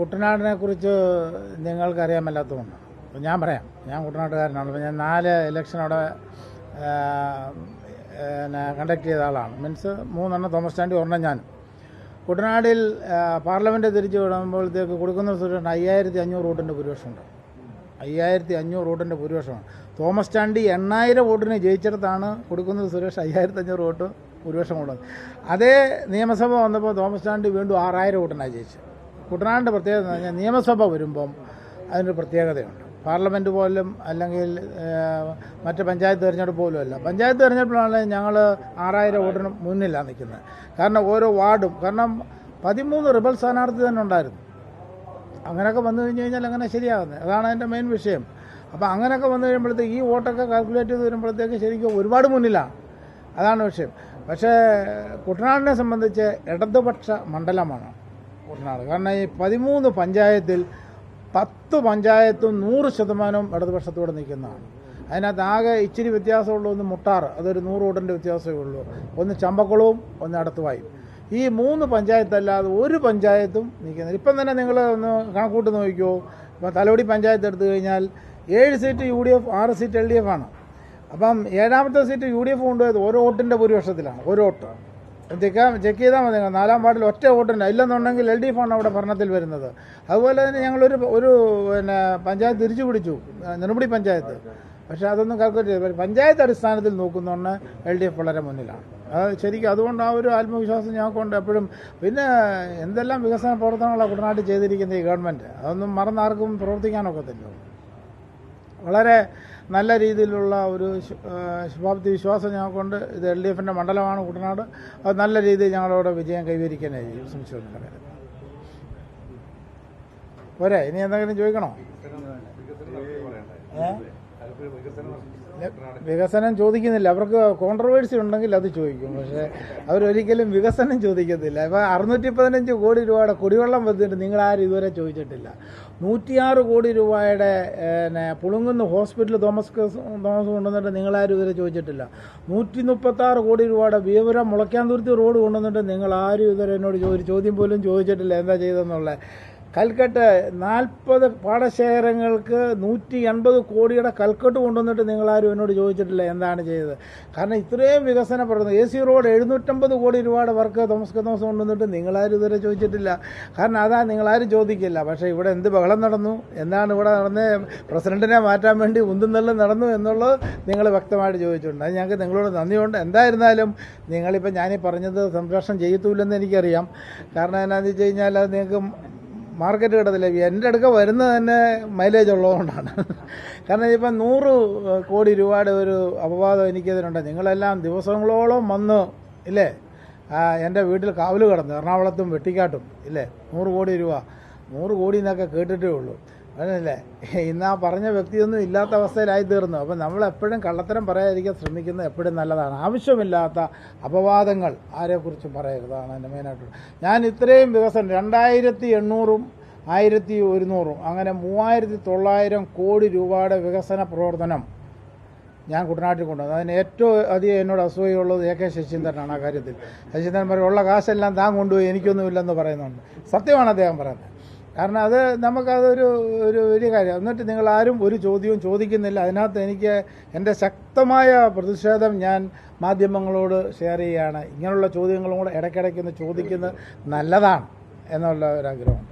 കുട്ടനാടിനെ കുറിച്ച് നിങ്ങൾക്കറിയാൻ മേലാത്തതുകൊണ്ട് അപ്പോൾ ഞാൻ പറയാം. ഞാൻ കുട്ടനാട്ടുകാരനാണ്. അപ്പോൾ ഞാൻ നാല് ഇലക്ഷൻ അവിടെ പിന്നെ കണ്ടക്ട് ചെയ്ത ആളാണ്. മീൻസ് മൂന്നെണ്ണം തോമസ് ചാണ്ടി ഒരെണ്ണം ഞാനും. കുട്ടനാടിൽ പാർലമെന്റ് തിരിച്ചു വിടുമ്പോഴത്തേക്ക് കൊടുക്കുന്ന സുരേഷ് അയ്യായിരത്തി അഞ്ഞൂറ് വോട്ടിന്റെ ഭൂരിപക്ഷമുണ്ട്. അയ്യായിരത്തി അഞ്ഞൂറ് വോട്ടിന്റെ ഭൂരിപക്ഷമാണ്. തോമസ് ചാണ്ടി എണ്ണായിരം വോട്ടിന് ജയിച്ചിടത്താണ് കൊടുക്കുന്നത് സുരേഷ് അയ്യായിരത്തി അഞ്ഞൂറ് വോട്ട് ഭൂരിപക്ഷം കൊണ്ടത് അതേ നിയമസഭ വന്നപ്പോൾ തോമസ് ചാണ്ടി വീണ്ടും ആറായിരം വോട്ടിനാണ് ജയിച്ചത്. കുട്ടനാടിന്റെ പ്രത്യേകത എന്ന് പറഞ്ഞാൽ നിയമസഭ വരുമ്പം അതിനൊരു പ്രത്യേകതയുണ്ട്. പാർലമെന്റ് പോലും അല്ലെങ്കിൽ മറ്റ് പഞ്ചായത്ത് തിരഞ്ഞെടുപ്പ് പോലും അല്ല. പഞ്ചായത്ത് തിരഞ്ഞെടുപ്പിലാണ് ഞങ്ങൾ ആറായിരം വോട്ടിന് മുന്നിലാണ് നിൽക്കുന്നത്. കാരണം ഓരോ വാർഡും കാരണം പതിമൂന്ന് റിബൽ സ്ഥാനാർത്ഥി തന്നെ ഉണ്ടായിരുന്നു. അങ്ങനെയൊക്കെ വന്നു കഴിഞ്ഞ് കഴിഞ്ഞാൽ അങ്ങനെ ശരിയാകുന്നത്. അതാണ് അതിന്റെ മെയിൻ വിഷയം. അപ്പോൾ അങ്ങനെയൊക്കെ വന്നു കഴിയുമ്പോഴത്തേക്ക് ഈ വോട്ടൊക്കെ കാൽക്കുലേറ്റ് ചെയ്ത് വരുമ്പോഴത്തേക്ക് ശരിക്കും ഒരുപാട് മുന്നിലാണ്. അതാണ് വിഷയം. പക്ഷേ കുട്ടനാടിനെ സംബന്ധിച്ച് ഇടതുപക്ഷ മണ്ഡലമാണ്. കുട്ടനാട് കാരണം ഈ പതിമൂന്ന് പഞ്ചായത്തിൽ പത്ത് പഞ്ചായത്തും നൂറ് ശതമാനവും ഇടതുപക്ഷത്തോടെ നിൽക്കുന്നതാണ്. അതിനകത്ത് ആകെ ഇച്ചിരി വ്യത്യാസമുള്ള ഒന്ന് മുട്ടാറ്. അതൊരു നൂറ് വോട്ടിന്റെ വ്യത്യാസമേ ഉള്ളൂ. ഒന്ന് ചമ്പക്കുളവും ഒന്ന് അടുത്തുവായും. ഈ മൂന്ന് പഞ്ചായത്തല്ലാതെ ഒരു പഞ്ചായത്തും നിൽക്കുന്നില്ല. ഇപ്പം തന്നെ നിങ്ങൾ ഒന്ന് കണക്കൂട്ട് നോക്കിക്കോ. ഇപ്പം തലോടി പഞ്ചായത്ത് എടുത്തു കഴിഞ്ഞാൽ ഏഴ് സീറ്റ് യു ഡി എഫ് ആറ് സീറ്റ് എൽ ഡി എഫ് ആണ്. അപ്പം ഏഴാമത്തെ സീറ്റ് യു ഡി എഫ് കൊണ്ടുപോയത് ഓരോ വോട്ടിന്റെ ഭൂരിപക്ഷത്തിലാണ്. ഒരു വോട്ട്. ചെക്കാൻ ചെക്ക് ചെയ്താൽ മതി നാലാം വാർഡിൽ ഒറ്റ വോട്ടുണ്ട് ഇല്ലെന്നുണ്ടെങ്കിൽ എൽ ഡി എഫ് ആണ് അവിടെ ഭരണത്തിൽ വരുന്നത്. അതുപോലെ തന്നെ ഞങ്ങളൊരു ഒരു പിന്നെ പഞ്ചായത്ത് തിരിച്ചു പിടിച്ചു. നെടുമുടി പഞ്ചായത്ത്. പക്ഷെ അതൊന്നും കാൽക്കുലേറ്റ് ചെയ്ത് പഞ്ചായത്ത് അടിസ്ഥാനത്തിൽ നോക്കുന്നതുകൊണ്ട് എൽ ഡി എഫ് വളരെ മുന്നിലാണ്. അത് ശരിക്കും അതുകൊണ്ട് ആ ഒരു ആത്മവിശ്വാസം ഞങ്ങൾക്കുണ്ട് എപ്പോഴും. പിന്നെ എന്തെല്ലാം വികസന പ്രവർത്തനങ്ങളാണ് കുട്ടനാട്ടിൽ ചെയ്തിരിക്കുന്നത് ഈ ഗവൺമെന്റ് അതൊന്നും മറന്നാർക്കും പ്രവർത്തിക്കാനൊക്കത്തില്ല. വളരെ നല്ല രീതിയിലുള്ള ഒരു ശുഭാപ്തി വിശ്വാസം ഞങ്ങൾക്കുണ്ട്. ഇത് എൽ ഡി എഫിന്റെ മണ്ഡലമാണ് കുട്ടനാട്. അത് നല്ല രീതിയിൽ ഞങ്ങളവിടെ വിജയം കൈവരിക്കാനായി സംശയമൊന്നുമില്ല കാര്യം പോരെ ഇനി എന്തെങ്കിലും ചോദിക്കണോ? ഏ? വികസനം ചോദിക്കുന്നില്ല. അവർക്ക് കോൺട്രവേഴ്സി ഉണ്ടെങ്കിൽ അത് ചോദിക്കും. പക്ഷേ അവരൊരിക്കലും വികസനം ചോദിക്കത്തില്ല. ഇപ്പം അറുന്നൂറ്റി പതിനഞ്ച് കോടി രൂപയുടെ കുടിവെള്ളം പദ്ധതി നിങ്ങൾ ആരും ഇതുവരെ ചോദിച്ചിട്ടില്ല. നൂറ്റിയാറ് കോടി രൂപയുടെ പിന്നെ പുളുങ്ങുന്ന ഹോസ്പിറ്റൽ തോമസ് തോമസ് കൊണ്ടുവന്നിട്ട് നിങ്ങളാരും ഇതുവരെ ചോദിച്ചിട്ടില്ല. നൂറ്റി മുപ്പത്താറ് കോടി രൂപയുടെ വിവരം മുളയ്ക്കാൻ മുളയ്ക്കാന്തുരുത്തി റോഡ് കൊണ്ടുവന്നിട്ട് നിങ്ങളാരും ഇതുവരെ എന്നോട് ഒരു ചോദ്യം പോലും ചോദിച്ചിട്ടില്ല. എന്താ ചെയ്തെന്നുള്ളത് കൽക്കട്ട് നാൽപ്പത് പാടശേഖരങ്ങൾക്ക് നൂറ്റി എൺപത് കോടിയുടെ കൽക്കട്ട് കൊണ്ടുവന്നിട്ട് നിങ്ങളാരും എന്നോട് ചോദിച്ചിട്ടില്ല എന്താണ് ചെയ്തത്. കാരണം ഇത്രയും വികസന പ്രവർത്തനം എ സി റോഡ് എഴുന്നൂറ്റമ്പത് കോടി രൂപയുടെ വർക്ക് തോമസ് തോമസ് കൊണ്ടുവന്നിട്ട് നിങ്ങളാരും ഇതുവരെ ചോദിച്ചിട്ടില്ല. കാരണം അതാ നിങ്ങളാരും ചോദിക്കില്ല. പക്ഷേ ഇവിടെ എന്ത് ബഹളം നടന്നു? എന്താണ് ഇവിടെ നടന്ന്? പ്രസിഡന്റിനെ മാറ്റാൻ വേണ്ടി ഉന്തും തള്ളും നടന്നു എന്നുള്ളത് നിങ്ങൾ വ്യക്തമായിട്ട് ചോദിച്ചിട്ടുണ്ട്. അത് ഞങ്ങൾക്ക് നിങ്ങളോട് നന്ദിയുണ്ട്. എന്തായിരുന്നാലും നിങ്ങളിപ്പോൾ ഞാനീ പറഞ്ഞത് സംരക്ഷണം ചെയ്യത്തൂല്ലെന്ന് എനിക്കറിയാം. കാരണം എന്നാന്ന് വെച്ച് കഴിഞ്ഞാൽ അത് നിങ്ങൾക്ക് മാർക്കറ്റ് കിട്ടത്തില്ല. എന്റെ അടുക്ക വരുന്നത് തന്നെ മൈലേജ് ഉള്ളതുകൊണ്ടാണ്. കാരണം ഇപ്പം നൂറ് കോടി രൂപയുടെ ഒരു അപവാദം എനിക്കെതിരുണ്ട്. നിങ്ങളെല്ലാം ദിവസങ്ങളോളം വന്ന് ഇല്ലേ? എന്റെ വീട്ടിൽ കാവൽ കിടന്നു എറണാകുളത്തും വെട്ടിക്കാട്ടും ഇല്ലേ? നൂറ് കോടി രൂപ. നൂറ് കോടി എന്നൊക്കെ കേട്ടിട്ടേ ഉള്ളൂ. അതല്ലേ? ഇന്ന് ആ പറഞ്ഞ വ്യക്തിയൊന്നും ഇല്ലാത്ത അവസ്ഥയിലായി തീർന്നു. അപ്പം നമ്മൾ എപ്പോഴും കള്ളത്തരം പറയാതിരിക്കാൻ ശ്രമിക്കുന്നത് എപ്പോഴും നല്ലതാണ്. ആവശ്യമില്ലാത്ത അപവാദങ്ങൾ ആരെക്കുറിച്ചും പറയരുതാണ് എന്റെ മെയിനായിട്ടുള്ളത് ഞാൻ ഇത്രയും ദിവസം രണ്ടായിരത്തി എണ്ണൂറും ആയിരത്തി ഒരുന്നൂറും അങ്ങനെ മൂവായിരത്തി തൊള്ളായിരം കോടി രൂപയുടെ വികസന പ്രവർത്തനം ഞാൻ കുട്ടനാട്ടിൽ കൊണ്ടുവന്നു. അതിന് ഏറ്റവും അധികം എന്നോട് അസൂയുള്ളത് എ കെ ശശീന്ദ്രനാണ് ആ കാര്യത്തിൽ. ശശീന്ദ്രൻ പറയും ഉള്ള കാശെല്ലാം താൻ കൊണ്ടുപോയി എനിക്കൊന്നുമില്ലെന്ന് പറയുന്നുണ്ട്. സത്യമാണ് അദ്ദേഹം പറയുന്നത്. കാരണം അത് നമുക്കതൊരു ഒരു വലിയ കാര്യം. എന്നിട്ട് നിങ്ങൾ ആരും ഒരു ചോദ്യവും ചോദിക്കുന്നില്ല. അതിനകത്ത് എനിക്ക് എന്റെ ശക്തമായ പ്രതിഷേധം ഞാൻ മാധ്യമങ്ങളോട് ഷെയർ ചെയ്യുകയാണ്. ഇങ്ങനെയുള്ള ചോദ്യങ്ങളും കൂടെ ഇടയ്ക്കിടയ്ക്ക് ഒന്ന് ചോദിക്കുന്നത് നല്ലതാണ് എന്നുള്ള ഒരു ആഗ്രഹമുണ്ട്